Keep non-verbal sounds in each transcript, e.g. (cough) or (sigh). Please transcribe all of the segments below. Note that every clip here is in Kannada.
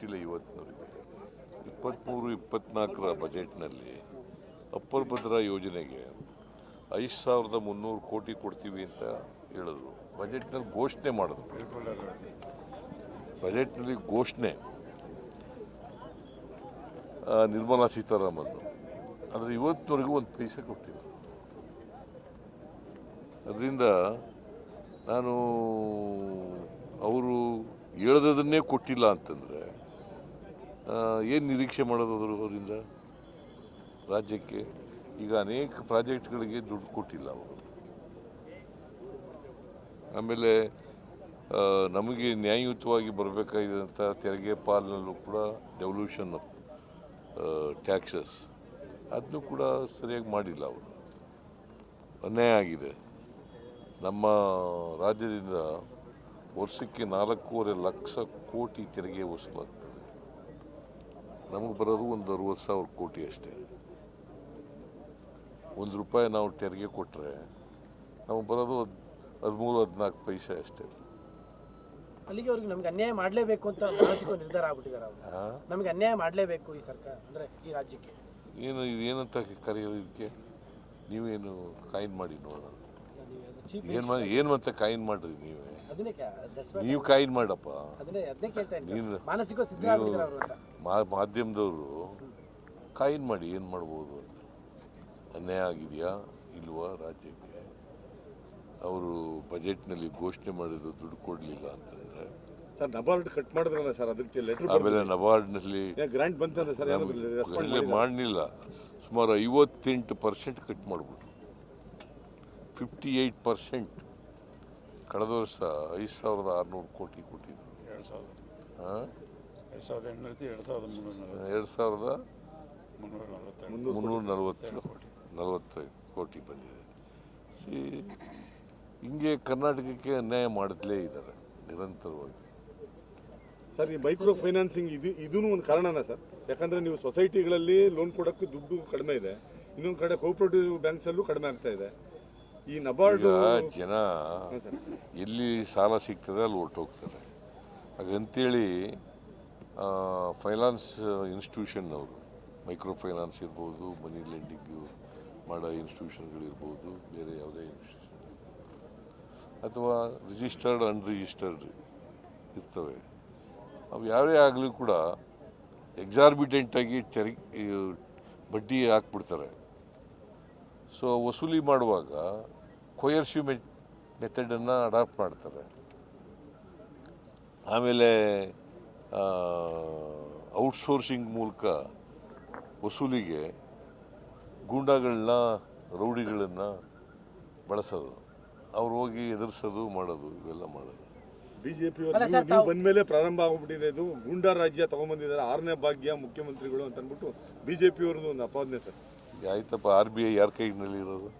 ಕೊಟ್ಟಿಲ್ಲ ಇವತ್ತಿನವರೆಗೆ. ಇಪ್ಪತ್ತ್ಮೂರು ಇಪ್ಪತ್ತ್ನಾಲ್ಕರ ಬಜೆಟ್ನಲ್ಲಿ ಅಪ್ಪರ್ ಭದ್ರಾ ಯೋಜನೆಗೆ ಐದು ಸಾವಿರದ ಮುನ್ನೂರು ಕೋಟಿ ಕೊಡ್ತೀವಿ ಅಂತ ಹೇಳಿದ್ರು. ಬಜೆಟ್ನಲ್ಲಿ ಘೋಷಣೆ ಮಾಡಿದ್ರು. ಬಜೆಟ್ನಲ್ಲಿ ಘೋಷಣೆ. ನಿರ್ಮಲಾ ಸೀತಾರಾಮನ್. ಆದರೆ ಇವತ್ತಿನವರೆಗೂ ಒಂದು ಪೈಸೆ ಕೊಟ್ಟಿಲ್ಲ. ಅದರಿಂದ ನಾನು, ಅವರು ಹೇಳ್ದದನ್ನೇ ಕೊಟ್ಟಿಲ್ಲ ಅಂತಂದರೆ ಏನು ನಿರೀಕ್ಷೆ ಮಾಡೋದು ಅವರಿಂದ? ರಾಜ್ಯಕ್ಕೆ ಈಗ ಅನೇಕ ಪ್ರಾಜೆಕ್ಟ್ಗಳಿಗೆ ದುಡ್ಡು ಕೊಟ್ಟಿಲ್ಲ ಅವರು. ಆಮೇಲೆ ನಮಗೆ ನ್ಯಾಯಯುತವಾಗಿ ಬರಬೇಕಾಗಿದ್ದಂಥ ತೆರಿಗೆ ಪಾಲಿನಲ್ಲೂ ಕೂಡ ಡೆವಲ್ಯೂಷನ್ ಟ್ಯಾಕ್ಸಸ್ ಅದನ್ನು ಕೂಡ ಸರಿಯಾಗಿ ಮಾಡಿಲ್ಲ ಅವರು. ಅನ್ಯಾಯ ಆಗಿದೆ. ನಮ್ಮ ರಾಜ್ಯದಿಂದ ವರ್ಷಕ್ಕೆ ನಾಲ್ಕೂವರೆ ಲಕ್ಷ ಕೋಟಿ ತೆರಿಗೆ ವಸೂಲಾಗ್ತದೆ. ನಮಗೆ ಬರೋದು ಒಂದು ಅರುವತ್ತು ಸಾವಿರ ಕೋಟಿ ಅಷ್ಟೇ. ಒಂದು ರೂಪಾಯಿ ನಾವು ತೆರಿಗೆ ಕೊಟ್ಟರೆ ನಮಗೆ ಬರೋದು ಹದ್ ಹದಿಮೂರು ಹದಿನಾಲ್ಕು ಪೈಸೆ ಅಷ್ಟೇ. ಅಲ್ಲಿಗೆ ಅವ್ರಿಗೆ ನಮ್ಗೆ ಅನ್ಯಾಯ ಮಾಡಲೇಬೇಕು ಅಂತ ಮಾನಸಿಕ ನಿರ್ಧಾರ ಆಗ್ಬಿಟ್ಟಿದ್ದಾರೆ? ನಮಗೆ ಅನ್ಯಾಯ ಮಾಡಲೇಬೇಕು ಈ ಸರ್ಕಾರ ಅಂದ್ರೆ ಈ ರಾಜ್ಯಕ್ಕೆ. ಏನು ಇದು ಏನಂತ ಕರೆಯೋದು ಇದಕ್ಕೆ? ನೀವೇನು ಕಾಯಿನ್ ಮಾಡಿ ನೋಡೋಣ. ಏನು ಮಾಡಿ ಏನು ಅಂತ ಕಾಯಿನ್ ಮಾಡ್ರಿ ನೀವೇ? ನೀವು ಕಾಯಿನ್ ಮಾಡಪ್ಪ. ನೀನು- ಮಾ ಮಾಧ್ಯಮದವರು ಕಾಯಿನ್ ಮಾಡಿ ಏನು ಮಾಡ್ಬೋದು ಅಂತ. ಅನ್ಯಾಯ ಆಗಿದೆಯಾ? ಇಲ್ವಾ ರಾಜ್ಯಕ್ಕೆ? ಅವರು ಬಜೆಟ್ನಲ್ಲಿ ಘೋಷಣೆ ಮಾಡಿದ್ರು ದುಡ್ಡು ಕೊಡಲಿಲ್ಲ ಅಂತಂದ್ರೆ. ಸರ್ ನಬಾರ್ಡ್ ಕಟ್ ಮಾಡಿದ್ರಲ್ಲ ಸರ್ ಅದಕ್ಕೆ ಲೆಟರ್ ಆಮೇಲೆ ನಬಾರ್ಡ್ನಲ್ಲಿ ಗ್ರಾಂಟ್ ಬಂತಂದ್ರೆ ಸರ್ ಮಾಡಲಿಲ್ಲ. ಸುಮಾರು ಐವತ್ತೆಂಟು ಪರ್ಸೆಂಟ್ ಕಟ್ ಮಾಡಿಬಿಟ್ರು. ಫಿಫ್ಟಿ ಏಯ್ಟ್ ಪರ್ಸೆಂಟ್ ಕಳೆದ ವರ್ಷ ಐದು ಸಾವಿರದ ಆರುನೂರು ಕೋಟಿ ಕೊಟ್ಟಿದ್ರು. ಎರಡು ಸಾವಿರ. ಹಾಂ ಎರಡು ಸಾವಿರದ ಎಂಟುನೂರ ಎರಡು ಸಾವಿರದ ಮುನ್ನೂರ ನಲವತ್ತು. ಎರಡು ಸಾವಿರದ ಮುನ್ನೂರ ನಲವತ್ತೆರಡು. ಮುನ್ನೂರ ನಲವತ್ತು ನಲವತ್ತೈದು ಕೋಟಿ ಬಂದಿದೆ. ಸಿ ಹಿಂಗೆ ಕರ್ನಾಟಕಕ್ಕೆ ಅನ್ಯಾಯ ಮಾಡಲೇ ಇದ್ದಾರೆ ನಿರಂತರವಾಗಿ. ಸರ್ ಈ ಮೈಕ್ರೋ ಫೈನಾನ್ಸಿಂಗ್ ಇದು ಇದೂ ಒಂದು ಕಾರಣನ ಸರ್? ಯಾಕಂದ್ರೆ ನೀವು ಸೊಸೈಟಿಗಳಲ್ಲಿ ಲೋನ್ ಕೊಡೋಕ್ಕೆ ದುಡ್ಡು ಕಡಿಮೆ ಇದೆ. ಇನ್ನೊಂದು ಕಡೆ ಕೋಪರೇಟಿವ್ ಬ್ಯಾಂಕ್ಸಲ್ಲೂ ಕಡಿಮೆ ಆಗ್ತಾ ಇದೆ. ಈ ನಬಾರ್ಡ್ ಜನ ಸರ್. ಎಲ್ಲಿ ಸಾಲ ಸಿಗ್ತದೆ ಅಲ್ಲಿ ಹೊರಟೋಗ್ತಾರೆ. ಹಾಗಂತೇಳಿ ಫೈನಾನ್ಸ್ ಇನ್ಸ್ಟಿಟ್ಯೂಷನ್ನವರು ಮೈಕ್ರೋ ಫೈನಾನ್ಸ್ ಇರ್ಬೋದು ಮನಿ ಲೆಂಡಿಂಗು ಮಾಡೋ ಇನ್ಸ್ಟಿಟ್ಯೂಷನ್ಗಳಿರ್ಬೋದು ಬೇರೆ ಯಾವುದೇ ಇನ್ಸ್ಟಿಟ್ಯೂಷನ್ ಅಥವಾ ರಿಜಿಸ್ಟರ್ಡ್ ಅನ್ರಿಜಿಸ್ಟರ್ಡ್ ಇರ್ತವೆ. ಅವು ಯಾರೇ ಆಗಲಿ ಕೂಡ ಎಕ್ಸಾರ್ಬಿಟೆಂಟಾಗಿ ತೆರಿ ಬಡ್ಡಿ ಹಾಕ್ಬಿಡ್ತಾರೆ. ಸೊ ವಸೂಲಿ ಮಾಡುವಾಗ ಕೊಯರ್ಸಿವ್ ಮೆಥಡನ್ನು ಅಡಾಪ್ಟ್ ಮಾಡ್ತಾರೆ. ಆಮೇಲೆ ಔಟ್ಸೋರ್ಸಿಂಗ್ ಮೂಲಕ ವಸೂಲಿಗೆ ಗೂಂಡಾಗಳನ್ನ ರೌಡಿಗಳನ್ನು ಬಳಸೋದು. ಅವ್ರು ಹೋಗಿ ಎದುರಿಸೋದು ಮಾಡೋದು ಇವೆಲ್ಲ ಮಾಡೋದು. ಬಿಜೆಪಿ ಜೆ ಪಿ ನೀವು ಬಂದ ಬಂದ್ಮೇಲೆ ಪ್ರಾರಂಭ ಆಗಿಬಿಟ್ಟಿದೆ ಇದು. ಗೂಂಡಾ ರಾಜ್ಯ ತಗೊಂಬಂದಿದ್ದಾರೆ. ಆರನೇ ಭಾಗ್ಯ ಮುಖ್ಯಮಂತ್ರಿಗಳು ಅಂತ ಅಂದ್ಬಿಟ್ಟು ಬಿಜೆಪಿ ಅವ್ರದ್ದು ಒಂದು ಅಪಾದನೆ ಸರ್. ಆಯ್ತಪ್ಪ ಆರ್ ಬಿ ಐ ಯಾರ ಕೈನಲ್ಲಿರೋದು?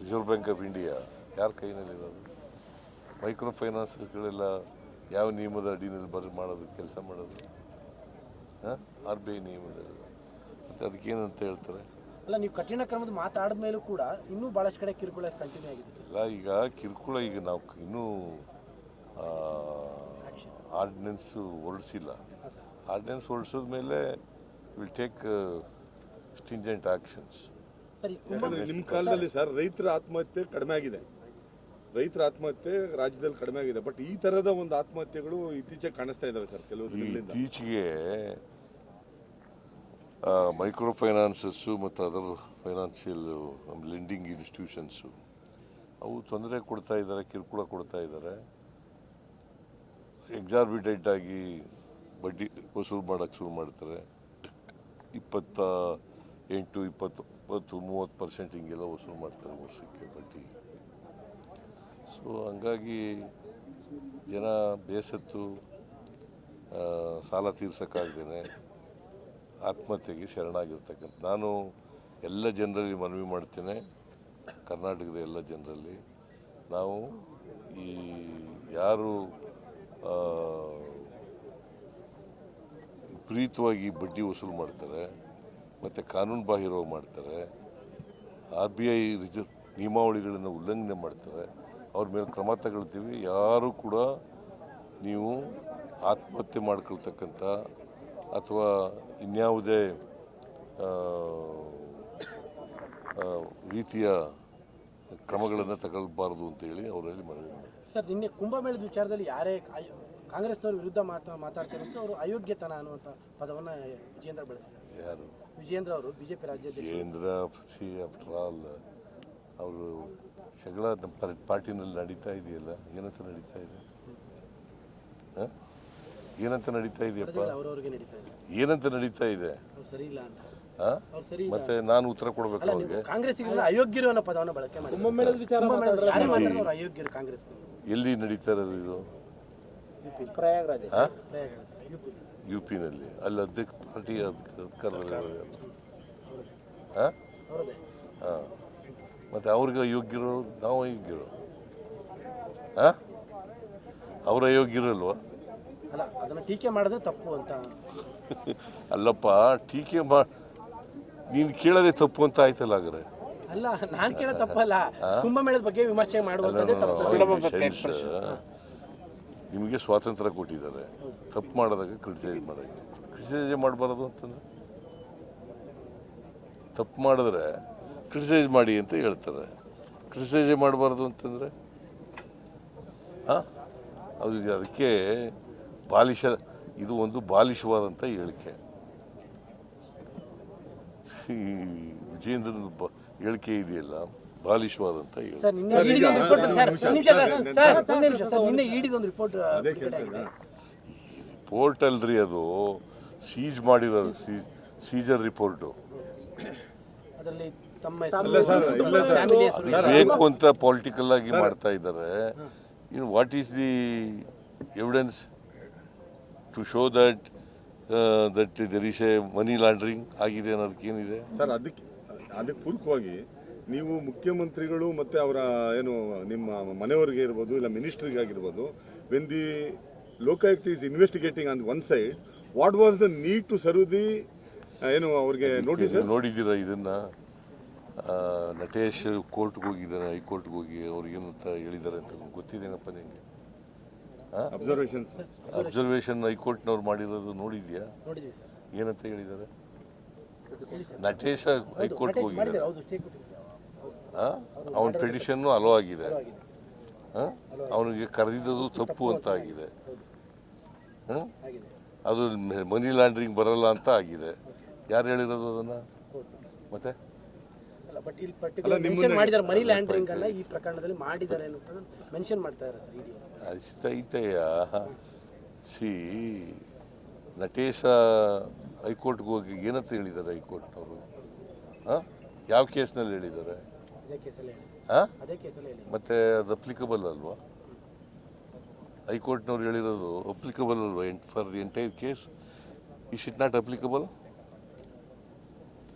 ರಿಸರ್ವ್ ಬ್ಯಾಂಕ್ ಆಫ್ ಇಂಡಿಯಾ ಯಾರ ಕೈನಲ್ಲಿರೋದು? ಮೈಕ್ರೋ ಫೈನಾನ್ಸ್ಗಳೆಲ್ಲ ಯಾವ ನಿಯಮದ ಅಡಿನಲ್ಲಿ ಬರ ಮಾಡೋದು ಕೆಲಸ ಮಾಡೋದು? ಹಾಂ? ಆರ್ ಬಿ ಐ ನಿಯಮದಲ್ಲಿ. ಮತ್ತು ಅದಕ್ಕೇನಂತ ಹೇಳ್ತಾರೆ? ಅಲ್ಲ ನೀವು ಕಠಿಣ ಕ್ರಮದ ಮಾತಾಡಿದ ಮೇಲೂ ಕೂಡ ಇನ್ನೂ ಭಾಳಷ್ಟು ಕಡೆ ಕಿರುಕುಳ ಕಂಟಿನ್ಯೂ ಆಗಿದೆ. ಇಲ್ಲ ಈಗ ಕಿರುಕುಳ ಈಗ ನಾವು ಇನ್ನೂ ಆರ್ಡಿನೆನ್ಸು ಹೊರಡಿಸಿಲ್ಲ ಆರ್ಡಿನೆನ್ಸ್ ಹೊರಡಿಸಿದ ಮೇಲೆ ವಿಲ್ ಟೇಕ್ ಸ್ಟಿಂಜೆಂಟ್ ಆ್ಯಕ್ಷನ್ಸ್ ನಿಮ್ಮ ಕಾಲದಲ್ಲಿ ಸರ್ ರೈತರ ಆತ್ಮಹತ್ಯೆ ಕಡಿಮೆ ಆಗಿದೆ. ರೈತರ ಆತ್ಮಹತ್ಯೆ ರಾಜ್ಯದಲ್ಲಿ ಕಡಿಮೆ ಆಗಿದೆ. ಬಟ್ ಈ ತರದ ಒಂದು ಆತ್ಮಹತ್ಯೆಗಳು ಇತ್ತೀಚೆಗೆ ಕಾಣಿಸ್ತಾ ಇದಾವೆ ಸರ್ ಕೆಲವು ದಿನಗಳಿಂದ. ಇತ್ತೀಚೆಗೆ ಮೈಕ್ರೋ ಫೈನಾನ್ಸಸ್ಸು ಮತ್ತು ಅದರ್ ಫೈನಾನ್ಷಿಯಲ್ ನಮ್ಮ ಲೆಂಡಿಂಗ್ ಇನ್ಸ್ಟಿಟ್ಯೂಷನ್ಸು ಅವು ತೊಂದರೆ ಕೊಡ್ತಾ ಇದ್ದಾರೆ ಕಿರುಕುಳ ಕೊಡ್ತಾ ಇದ್ದಾರೆ ಎಕ್ಸಾರ್ಬಿಟೆಂಟ್ ಆಗಿ ಬಡ್ಡಿ ವಸೂಲು ಮಾಡೋಕ್ಕೆ ಶುರು ಮಾಡ್ತಾರೆ. ಇಪ್ಪತ್ತ ಎಂಟು ಇಪ್ಪತ್ತು ಇಪ್ಪತ್ತು ಮೂವತ್ತು ಪರ್ಸೆಂಟ್ ಹಿಂಗೆಲ್ಲ ವಸೂಲು ಮಾಡ್ತಾರೆ ವರ್ಷಕ್ಕೆ ಬಡ್ಡಿ. ಸೊ ಹಂಗಾಗಿ ಜನ ಬೇಸತ್ತು ಸಾಲ ತೀರ್ಸೋಕ್ಕಾಗ್ದೇ ಆತ್ಮಹತ್ಯೆಗೆ ಶರಣಾಗಿರ್ತಕ್ಕಂಥ, ನಾನು ಎಲ್ಲ ಜನರಲ್ಲಿ ಮನವಿ ಮಾಡ್ತೇನೆ, ಕರ್ನಾಟಕದ ಎಲ್ಲ ಜನರಲ್ಲಿ. ನಾವು ಈ ಯಾರು ವಿಪರೀತವಾಗಿ ಬಡ್ಡಿ ವಸೂಲು ಮಾಡ್ತಾರೆ, ಮತ್ತು ಕಾನೂನು ಬಾಹಿರವಾಗಿ ಮಾಡ್ತಾರೆ, ಆರ್ ಬಿ ಐ ರಿಸರ್ವ್ ನಿಯಮಾವಳಿಗಳನ್ನು ಉಲ್ಲಂಘನೆ ಮಾಡ್ತಾರೆ ಅವ್ರ ಮೇಲೆ ಕ್ರಮ ತಗೊಳ್ತೀವಿ. ಯಾರು ಕೂಡ ನೀವು ಆತ್ಮಹತ್ಯೆ ಮಾಡ್ಕೊಳ್ತಕ್ಕಂಥ ಅಥವಾ ಇನ್ಯಾವುದೇ ರೀತಿಯ ಕ್ರಮಗಳನ್ನು ತಗೊಳ್ಬಾರ್ದು ಅಂತೇಳಿ ಅವರಲ್ಲಿ ಮನವಿ ಸರ್ ನಿನ್ನೆ ಕುಂಭಮೇಳದ ವಿಚಾರದಲ್ಲಿ ಯಾರೇ ಕಾಂಗ್ರೆಸ್ನವ್ರ ವಿರುದ್ಧ ಮಾತಾ ಮಾತಾಡ್ತಾರೆ ಅಂತ ಅವರು ಅಯೋಗ್ಯತನ ಅನ್ನುವಂಥ ಪದವನ್ನು ವಿಜೇಂದ್ರ ಬಳಸಿದ್ದಾರೆ. ಯಾರು? ವಿಜೇಂದ್ರ ಅವರು ಬಿಜೆಪಿ ರಾಜ್ಯಾಧ್ಯಕ್ಷ ವಿಜೇಂದ್ರ ಆಫ್ಟರ್ ಆಲ್ ಅವರು ಜಗಳ ನಮ್ಮ ಪರ್- ಪಾರ್ಟಿನಲ್ಲಿ ನಡೀತಾ ಇದೆಯಲ್ಲ? ಏನಂತ ನಡೀತಾ ಇದೆ? ಹ? ಏನಂತ ನಡೀತಾ ಇದೆಯಪ್ಪ? ಅವರವ್ರಿಗೆ ನಡೀತಾ ಇದೆ ಏನಂತ ನಡೀತಾ ಇದೆ? ಅವ್ರು ಸರಿ ಇಲ್ಲ ಅಂತ. ಹ? ಅವ್ರು ಸರಿ ಮತ್ತೆ ನಾನು ಉತ್ತರ ಕೊಡ್ಬೇಕು ಅವ್ರಿಗೆ? ಅಯೋಗ್ಯರು ಅನ್ನೋ ಪದವನ್ನು ಬಳಕೆ ಮಾಡಿ ಎಲ್ಲಿ ನಡೀತಾ ಇರೋದು ಇದು? ಯು ಪಿನಲ್ಲಿ ಅಲ್ಲಿ ಅಧ್ಯಕ್ಷ ಪಾರ್ಟಿ ಅಧಿಕಾರದಲ್ಲಿ ಹಾಂ. ಮತ್ತು ಅವ್ರಿಗೆ ಯೋಗ್ಯರು ನಾವು ಯೋಗ್ಯರು. ಹಾಂ ಅವರ ಯೋಗ್ಯರಲ್ವ ಅಲ್ಲ ಅದನ್ನು ಟೀಕೆ ಮಾಡಿದ್ರೆ ತಪ್ಪು ಅಂತ. (laughs) ಅಲ್ಲಪ್ಪ ಟೀಕೆ ಮಾ ನೀನು ಕೇಳೋದೇ ತಪ್ಪು ಅಂತ ಆಯ್ತಲ್ಲ ಹಾಗಾದ್ರೆ? ಅಲ್ಲ ನಾನು ಕೇಳೋ ತಪ್ಪಲ್ಲ. ಕುಂಭಮೇಳದ ಬಗ್ಗೆ ವಿಮರ್ಶೆ ಮಾಡುವಂಥದ್ದೇ ತಪ್ಪು. ನಿಮಗೆ ಸ್ವಾತಂತ್ರ್ಯ ಕೊಟ್ಟಿದ್ದಾರೆ. ತಪ್ಪು ಮಾಡಿದಾಗ ಕ್ರಿಟಿಸೈಸ್ ಮಾಡೋಕ್ಕೆ. ಕ್ರಿಟಿಸೈಸ್ ಮಾಡಬಾರದು ಅಂತಂದ್ರೆ? ತಪ್ಪು ಮಾಡಿದ್ರೆ ಕ್ರಿಟಿಸೈಸ್ ಮಾಡಿ ಅಂತ ಹೇಳ್ತಾರೆ. ಕ್ರಿಟಿಸೈಸ್ ಮಾಡಬಾರ್ದು ಅಂತಂದರೆ? ಹಾಂ? ಅದು ಈಗ ಅದಕ್ಕೆ ಬಾಲಿಶ ಇದು ಒಂದು ಬಾಲಿಶವಾದಂಥ ಹೇಳಿಕೆ. ಈ ವಿಜೇಂದ್ರನ ಬ- ಹೇಳಿಕೆ ಇದೆಯಲ್ಲ ಬಾಲಿಶವಾದಂಥ ಹೇಳಿಕೆ. ಸರ್ ನಿನ್ನೆ ಈಡಿದೊಂದು ರಿಪೋರ್ಟ್ ಸರ್ ಒಂದ್ ಸರ್ ಸರ್ ಒಂದೇ ನಿಮಿಷ ಸರ್ ನಿನ್ನೆ ಈಡಿದೊಂದು ರಿಪೋರ್ಟ್ ಬಿಡುಗಡೆ ಆಗಿದೆ. ರಿಪೋರ್ಟ್ ಅಲ್ರಿ ಅದು ಸೀಜ್ ಮಾಡಿರೋದು ಸೀಜರ್ ರಿಪೋರ್ಟು ಅದರಲ್ಲಿ ಬೇಕು ಅಂತ ಪೊಲಿಟಿಕಲ್ ಆಗಿ ಮಾಡ್ತಾ ಇದ್ದಾರೆ. In what is the evidence to show that that there is a money laundering ಆಗಿದೆ ಅನ್ನೋದಕ್ಕೇನಿದೆ ಸರ್ ಅದಕ್ಕೆ ಅದಕ್ಕೆ ಪೂರಕವಾಗಿ ನೀವು ಮುಖ್ಯಮಂತ್ರಿಗಳು ಮತ್ತು ಅವರ ಏನು ನಿಮ್ಮ ಮನೆಯವರಿಗೆ ಇರ್ಬೋದು ಇಲ್ಲ ಮಿನಿಸ್ಟ್ರಿಗೆ ಆಗಿರ್ಬೋದು when the Lokayukta is investigating on one side what was the need to serve the ಏನು ಅವ್ರಿಗೆ ನೋಟಿಸ್ ನೋಡಿದ್ದೀರಾ ಇದನ್ನ? ನಟೇಶ್ ಕೋರ್ಟ್ಗೆ ಹೋಗಿದ್ದಾನೆ ಹೈಕೋರ್ಟ್ಗೆ ಹೋಗಿ ಅವ್ರಿಗೇನಂತ ಹೇಳಿದ್ದಾರೆ ಅಂತ ಗೊತ್ತಿದೇನಪ್ಪ ನಿಮಗೆ ಅಬ್ಸರ್ವೇಷನ್ ಹೈಕೋರ್ಟ್ನವ್ರು ಮಾಡಿರೋದು ನೋಡಿದ್ಯಾ? ಏನಂತ ಹೇಳಿದ್ದಾರೆ? ನಟೇಶ ಹೈಕೋರ್ಟ್ಗೆ ಹೋಗಿದ್ದಾರೆ ಅವನ ಪಿಟಿಷನ್ನು ಅಲೋ ಆಗಿದೆ? ಅವನಿಗೆ ಕರೆದಿದ್ದು ತಪ್ಪು ಅಂತ? ಆಗಿದೆ. ಅದು ಮನಿ ಲಾಂಡ್ರಿಂಗ್ ಬರಲ್ಲ ಅಂತ ಆಗಿದೆ. ಯಾರು ಹೇಳಿರೋದು ಅದನ್ನು? ಮತ್ತೆ? ಅಲ್ಲ ಬಟ್ ಇಲ್ಲಿ ಪರ್ಟಿಕ್ಯುಲರ್ ಮೆನ್ಷನ್ ಮಾಡಿದ್ದಾರೆ ಮನಿ ಲ್ಯಾಂಡ್ರಿಂಗ್ ಅಲ್ಲ ಈ ಪ್ರಕರಣದಲ್ಲಿ ಮಾಡಿದ್ದಾರೆ ಅನ್ನೋದನ್ನ ಮೆನ್ಷನ್ ಮಾಡ್ತಾ ಇದ್ದಾರೆ ಸರ್ ಇಡಿ ಅಷ್ಟೈತೆಯ ಸಿ ನಟೇಶ ಹೈಕೋರ್ಟ್ಗೆ ಹೋಗಿ ಏನಂತ ಹೇಳಿದ್ದಾರೆ ಹೈಕೋರ್ಟ್ನವರು? ಹಾಂ? ಯಾವ ಕೇಸ್ನಲ್ಲಿ ಹೇಳಿದ್ದಾರೆ? ಹಾಂ? ಮತ್ತೆ ಅದು ಅಪ್ಲಿಕಬಲ್ ಅಲ್ವಾ? ಹೈಕೋರ್ಟ್ನವ್ರು ಹೇಳಿರೋದು ಅಪ್ಲಿಕಬಲ್ ಅಲ್ವಾ? For the entire case is it not applicable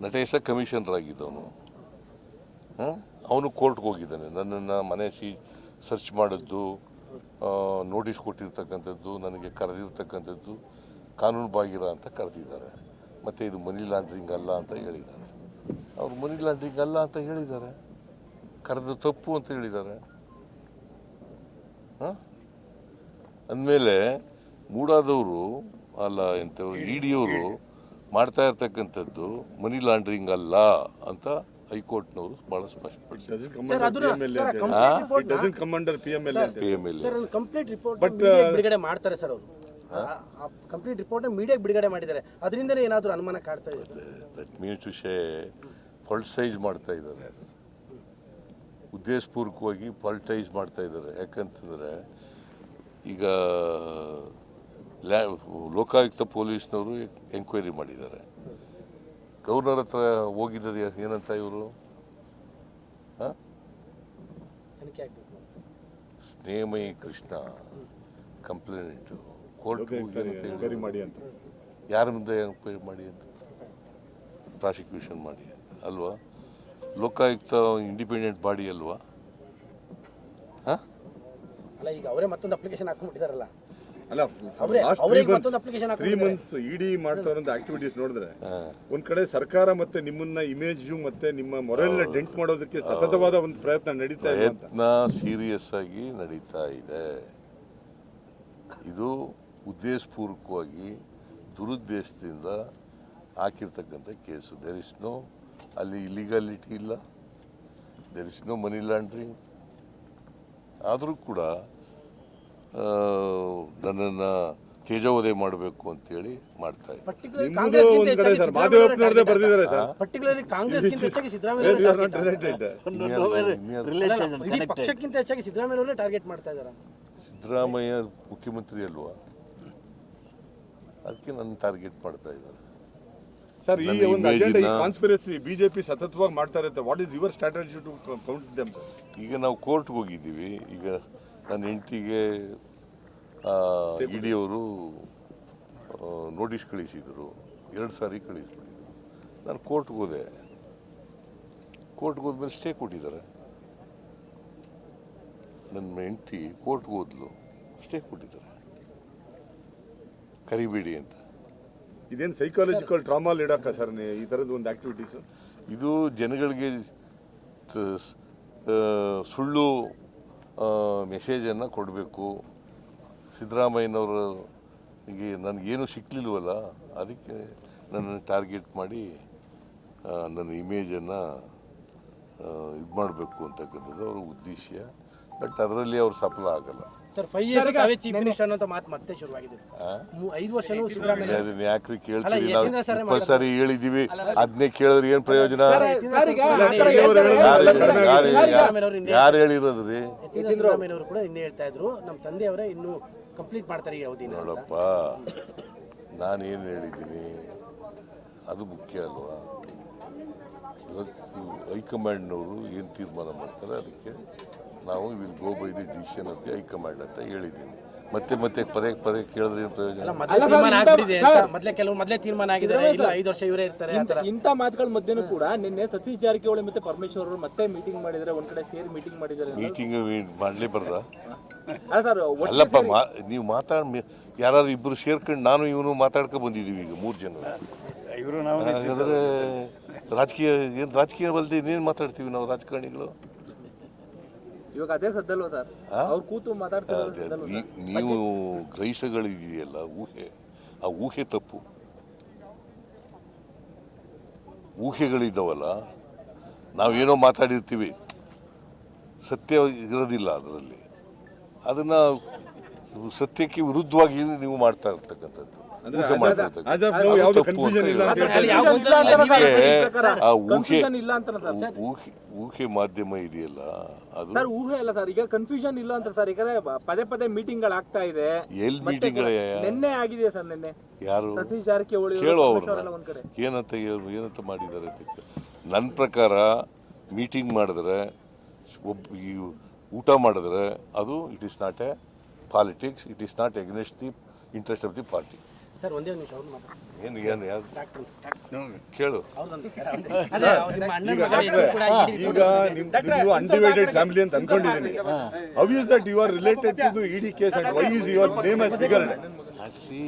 Natesha commissioner ಆಗಿದ್ದವನು. ಅವನು ಕೋರ್ಟ್ಗೆ ಹೋಗಿದ್ದಾನೆ. ನನ್ನನ್ನು ಮನೆ ಸಿ, ಸರ್ಚ್ ಮಾಡಿದ್ದು ನೋಟಿಸ್ ಕೊಟ್ಟಿರ್ತಕ್ಕಂಥದ್ದು, ನನಗೆ ಕರೆದಿರ್ತಕ್ಕಂಥದ್ದು, ಕಾನೂನು ಬಾಗಿರ ಅಂತ ಕರೆದಿದ್ದಾರೆ. ಮತ್ತು ಇದು ಮನಿ ಲಾಂಡ್ರಿಂಗ್ ಅಲ್ಲ ಅಂತ ಹೇಳಿದ್ದಾರೆ. ಅವ್ರು ಮನಿ ಲಾಂಡ್ರಿಂಗ್ ಅಲ್ಲ ಅಂತ ಹೇಳಿದ್ದಾರೆ. ಕರೆದು ತಪ್ಪು ಅಂತ ಹೇಳಿದ್ದಾರೆ. ಹಾಂ ಅಂದಮೇಲೆ ಮೂಡಾದವರು, ಅಲ್ಲ ಎಂಥವ್ರು, ಇ ಡಿಯವರು ಮಾಡ್ತಾ ಇರ್ತಕ್ಕಂಥದ್ದು ಮನಿ ಲಾಂಡ್ರಿಂಗ್ ಅಲ್ಲ ಅಂತ ಹೈಕೋರ್ಟ್ನವರು ಬಹಳ ಸ್ಪಷ್ಟಪಡಿಸಿದ್ದಾರೆ. P M L sir complete report But, ಬಿಡುಗಡೆ ಮಾಡ್ತಾರೆ ಸರ್ ಅವರು. ಕಂಪ್ಲೀಟ್ ರಿಪೋರ್ಟ್ ಮೀಡಿಯಾಗೆ ಬಿಡುಗಡೆ ಮಾಡಿದ್ದಾರೆ. ಅದರಿಂದಲೇ ಏನಾದರೂ ಅನುಮಾನ ಕಾಡ್ತಾ ಇದೆ? ದಟ್ ಮೀನ್ಸ್ ಟು ಶೇ ಪೊಲಿಟೈಸ್ ಮಾಡ್ತಾ ಇದ್ದಾರೆ. ಉದ್ದೇಶಪೂರ್ವಕವಾಗಿ ಪಾಲಿಟೈಸ್ ಮಾಡ್ತಾ ಇದ್ದಾರೆ. ಯಾಕಂತಂದರೆ ಈಗ ಲ್ಯಾ ಲೋಕಾಯುಕ್ತ ಪೊಲೀಸ್ನವರು ಎಂಕ್ವೈರಿ ಮಾಡಿದ್ದಾರೆ. ಗವರ್ನರ್ ಹತ್ರ ಹೋಗಿದ್ದಾರೆ ಏನಂತ ಇವರು? ಸ್ನೇಹಮಯಿ ಕೃಷ್ಣ ಕಂಪ್ಲೇಂಟ್ ಕೋರ್ಟ್ ಮಾಡಿ ಅಂತ. ಯಾರ ಮುಂದೆ ಎಂಕ್ವೈರಿ ಮಾಡಿ ಅಂತ? ಪ್ರಾಸಿಕ್ಯೂಷನ್ ಮಾಡಿ ಅಲ್ವಾ? ಲೋಕಾಯುಕ್ತ ಇಂಡಿಪೆಂಡೆಂಟ್ ಬಾಡಿ ಅಲ್ವಾ? ಹಾಂ? ಅಲ್ಲ ಈಗ ಅವರೇ ಮತ್ತೊಂದು ಅಪ್ಲಿಕೇಶನ್ ಹಾಕೊಂಡ್ಬಿಟ್ಟಿದಾರಲ್ಲ. ಅಲ್ಲ ತ್ರೀ ಮಂತ್ಸ್ ಇಡಿ ಮಾಡ್ತಾ ಇರೋ ಆಕ್ಟಿವಿಟೀಸ್ ನೋಡಿದ್ರೆ ಒಂದ್ ಕಡೆ ಸರ್ಕಾರ ಮತ್ತೆ ನಿಮ್ಮನ್ನ ಇಮೇಜ್ ಮತ್ತೆ ನಿಮ್ಮ ಮೊರಲ್ನ ಡೆಂಟ್ ಮಾಡೋದಕ್ಕೆ ಸತತವಾದ ಒಂದು ಪ್ರಯತ್ನ ನಡೀತಾ ಇದೆ ಅಂತ. ಪ್ರಯತ್ನ ಸೀರಿಯಸ್ ಆಗಿ ನಡೀತಾ ಇದೆ. ಇದು ಉದ್ದೇಶಪೂರ್ವಕವಾಗಿ ದುರುದ್ದೇಶದಿಂದ ಹಾಕಿರ್ತಕ್ಕಂಥ ಕೇಸು. ದೇರ್ ಇಸ್ ನೋ ಅಲ್ಲಿ ಇಲಿಗಾಲಿಟಿ ಇಲ್ಲ. There is no money laundering ಆದರೂ ಕೂಡ ನನ್ನನ್ನು ತೇಜೋವಧೆ ಮಾಡಬೇಕು ಅಂತೇಳಿ ಮಾಡ್ತಾ (laughs) ಸಿದ್ದರಾಮಯ್ಯ ಮುಖ್ಯಮಂತ್ರಿ ಅಲ್ವಾ? ಅದಕ್ಕೆ ನನ್ನ ಟಾರ್ಗೆಟ್ ಮಾಡ್ತಾ ಇದ್ದಾರೆ. ಸರ್ ಈ ನನ್ನ ಒಂದು ಅಜೆಂಡಾ ಈ ಕಾನ್ಸ್ಪಿರಸಿ ಬಿಜೆಪಿ ಸತತವಾಗಿ ಮಾಡ್ತಾ ಇರುತ್ತೆ what is your strategy to count them ಈಗ ನಾವು ಕೋರ್ಟ್ಗೆ ಹೋಗಿದ್ದೀವಿ. ಈಗ ನನ್ನ ಹೆಂಡತಿಗೆ ಇ ಡಿ ಅವರು ನೋಟಿಸ್ ಕಳಿಸಿದರು. ಎರಡು ಸಾರಿ ಕಳಿಸ್ಬಿಟ್ಟಿದ್ರು. ನಾನು ಕೋರ್ಟ್ಗೆ ಹೋದೆ. ಕೋರ್ಟ್ಗೆ ಹೋದ್ಮೇಲೆ ಸ್ಟೇ ಕೊಟ್ಟಿದ್ದಾರೆ. ನನ್ನ ಹೆಂಡತಿ ಕೋರ್ಟ್ಗೆ ಹೋದ್ಲು. ಸ್ಟೇ ಕೊಟ್ಟಿದ್ದಾರೆ. ಕರಿಬೇಡಿ ಅಂತ. ಇದೇನು ಸೈಕಾಲಜಿಕಲ್ ಟ್ರಾಮಾ ಇಡಕ್ಕ ಸರ್ ಈ ಥರದ್ದು ಒಂದು ಆ್ಯಕ್ಟಿವಿಟೀಸು ಇದು ಜನಗಳಿಗೆ ಸುಳ್ಳು ಮೆಸೇಜನ್ನು ಕೊಡಬೇಕು. ಸಿದ್ದರಾಮಯ್ಯನವರು ಈಗ ನನಗೇನು ಸಿಕ್ಕಲಿಲ್ವಲ್ಲ ಅದಕ್ಕೆ ನನ್ನನ್ನು ಟಾರ್ಗೆಟ್ ಮಾಡಿ ನನ್ನ ಇಮೇಜನ್ನು ಇದು ಮಾಡಬೇಕು ಅಂತಕ್ಕಂಥದ್ದು ಅವ್ರ ಉದ್ದೇಶ. ಬಟ್ ಅದರಲ್ಲಿ ಅವ್ರು ಸಫಲ ಆಗಲ್ಲ. ಸರ್ ಫೈವ್ ಇಯರ್ಸ್ ತಾವೇ ಚೀಫ್ ಮಿನಿಸ್ಟರ್ ಅನ್ನೋ ಮಾತು ಮತ್ತೆ ಶುರುವಾಗಿದೆ ಐದು ವರ್ಷನೂ ಸಿದ್ದರಾಮಯ್ಯ ಅದನ್ನ ಯಾಕ್ರಿ ಕೇಳ್ತೀವಿ ನಾವು ಸರ್ ಇಪ್ಪತ್ತು ಸಾರಿ ಹೇಳಿದೀವಿ. ಅದನ್ನೇ ಕೇಳಿದ್ರೆ ಏನು ಪ್ರಯೋಜನ? ಯಾರು ಹೇಳಿರೋದು ರೀ? ಸಿದ್ದರಾಮಯ್ಯನವರು ಕೂಡ ಇನ್ನೇ ಹೇಳ್ತಾ ಇದ್ರು. ನಮ್ಮ ತಂದೆಯವರೇ ಇನ್ನು ಕಂಪ್ಲೀಟ್ ಮಾಡ್ತಾರೆ ಈ ಅವಧಿ ಅಂತ. ನೋಡಪ್ಪ ನಾನೇನು ಹೇಳಿದ್ದೀನಿ? ಅದು ಮುಖ್ಯ ಅಲ್ವಾ? ಹೈಕಮಾಂಡ್ನವರು ಏನು ತೀರ್ಮಾನ ಮಾಡ್ತಾರೆ ಅದಕ್ಕೆ ನಾವು will go by the decision of the high command ಅಂತ ಹೇಳಿದ್ದೀನಿ. ಮತ್ತೆ ಮತ್ತೆ ಪದೇ ಪದೇ ಕೇಳಿದ್ರೆ ಏನು ಪ್ರಯೋಜನ? ಮೊದಲೇ ತೀರ್ಮಾನ ಆಗ್ಬಿಟ್ಟಿದೆ ಅಂತ. ಮೊದಲೇ ಕೆಲವು ಮೊದಲೇ ತೀರ್ಮಾನ ಆಗಿದ್ದಾರೆ ಇಲ್ಲ ಐದು ವರ್ಷ ಇವರೇ ಇರ್ತಾರೆ ಆ ಥರ. ಇಂಥ ಮಾತುಗಳ ಮಧ್ಯನೂ ಕೂಡ ನಿನ್ನೆ ಸತೀಶ್ ಜಾರಕಿಹೊಳಿ ಮತ್ತೆ ಪರಮೇಶ್ವರ್ ಅವರು ಮತ್ತೆ ಮೀಟಿಂಗ್ ಮಾಡಿದ್ರೆ ಒಂದ್ ಕಡೆ ಸೇರಿ ಮೀಟಿಂಗ್ ಮಾಡಿದ್ದಾರೆ ಮೀಟಿಂಗ್ ಮಾಡ್ಲಿ ಅಲ್ಲ ಸರ್ ಅಲ್ಲಪ್ಪ ಮಾ ನೀವು ಮಾತಾಡ್ ಯಾರು ಇಬ್ಬರು ಸೇರ್ಕೊಂಡು ನಾನು ಇವನು ಮಾತಾಡ್ಕೊ ಬಂದಿದ್ದೀವಿ ಈಗ ಮೂರು ಜನ. ಇವರು ನಾವು ಹಾಗಾದ್ರೆ ರಾಜಕೀಯ ಏನು ರಾಜಕೀಯ ಬಲ್ದಿ ಇನ್ನೇನು ಮಾತಾಡ್ತೀವಿ ನಾವು ರಾಜಕಾರಣಿಗಳು? ಇವಾಗ ಅದೇ ಸದ್ದಲ್ವ ಸರ್. ಅವ್ರು ಕೂತು ಮಾತಾಡ್ತಾರೆ ನೀವು ಗ್ರಹಿಸಗಳಿದೆಯಲ್ಲ ಊಹೆ. ಆ ಊಹೆ ತಪ್ಪು. ಊಹೆಗಳಿದ್ದಾವಲ್ಲ ನಾವೇನೋ ಮಾತಾಡಿರ್ತೀವಿ. ಸತ್ಯ ಇರೋದಿಲ್ಲ ಅದರಲ್ಲಿ. ಅದನ್ನ ಸತ್ಯಕ್ಕೆ ವಿರುದ್ಧವಾಗಿ ನೀವು ಮಾಡ್ತಾ ಇರ್ತಕ್ಕಂಥದ್ದು. ಊಹೆ. ಅದು ತಪ್ಪು ಅಂತ ಇಲ್ಲ ಅಂತ ಹೇಳ್ತಾರೆ. ಆ ಊಹೆ ಕನ್ಫ್ಯೂಷನ್ ಇಲ್ಲ ಅಂತ ಸರ್. ಊಹೆ ಊಹೆ ಮಾಧ್ಯಮ ಇದೆಯಲ್ಲ ಅದು? ಸರ್ ಊಹೆ ಅಲ್ಲ ಸರ್. ಈಗ ಕನ್ಫ್ಯೂಷನ್ ಇಲ್ಲ ಅಂತ ಸರ್. ಈಗ ಪದೇ ಪದೇ ಮೀಟಿಂಗ್ಗಳು ಆಗ್ತಾ ಇದೆ. ಎಲ್ ಮೀಟಿಂಗ್ ಮೀಟಿಂಗ್ಗಳೇ ನಿನ್ನೆ ಆಗಿದೆ ಸರ್ ನಿನ್ನೆ. ಯಾರು? ಸತೀಶ್ ಜಾರಕಿಹೊಳಿ ಅವರು, ಕೇಳು ಅವ್ರನ್ನ. ಏನಂತ ಹೇಳು ಏನಂತ ಮಾಡಿದ್ದಾರೆ ನನ್ನ ಪ್ರಕಾರ ಮೀಟಿಂಗ್ ಮಾಡಿದ್ರೆ ಒಬ್ಬ ಈ ಊಟ ಮಾಡಿದ್ರೆ ಅದು it is not a politics it is not against the interest of the party sir ಒಂದೇ ನಿಮಿಷ ಅವ್ರು ಮಾತಾಡಿ ಏನು ಏನು ಯಾರು ಡಾಕ್ಟ್ರು ಕೇಳು. ಅವ್ರದ್ದೊಂದು ಈಗ ನಿಮ್ದು ಅನ್ಡಿವೈಡೆಡ್ ಫ್ಯಾಮಿಲಿ ಅಂತ ಅನ್ಕೊಂಡಿದ್ದೀನಿ. How. Is that you are related to the ED case and why is your name as bigger C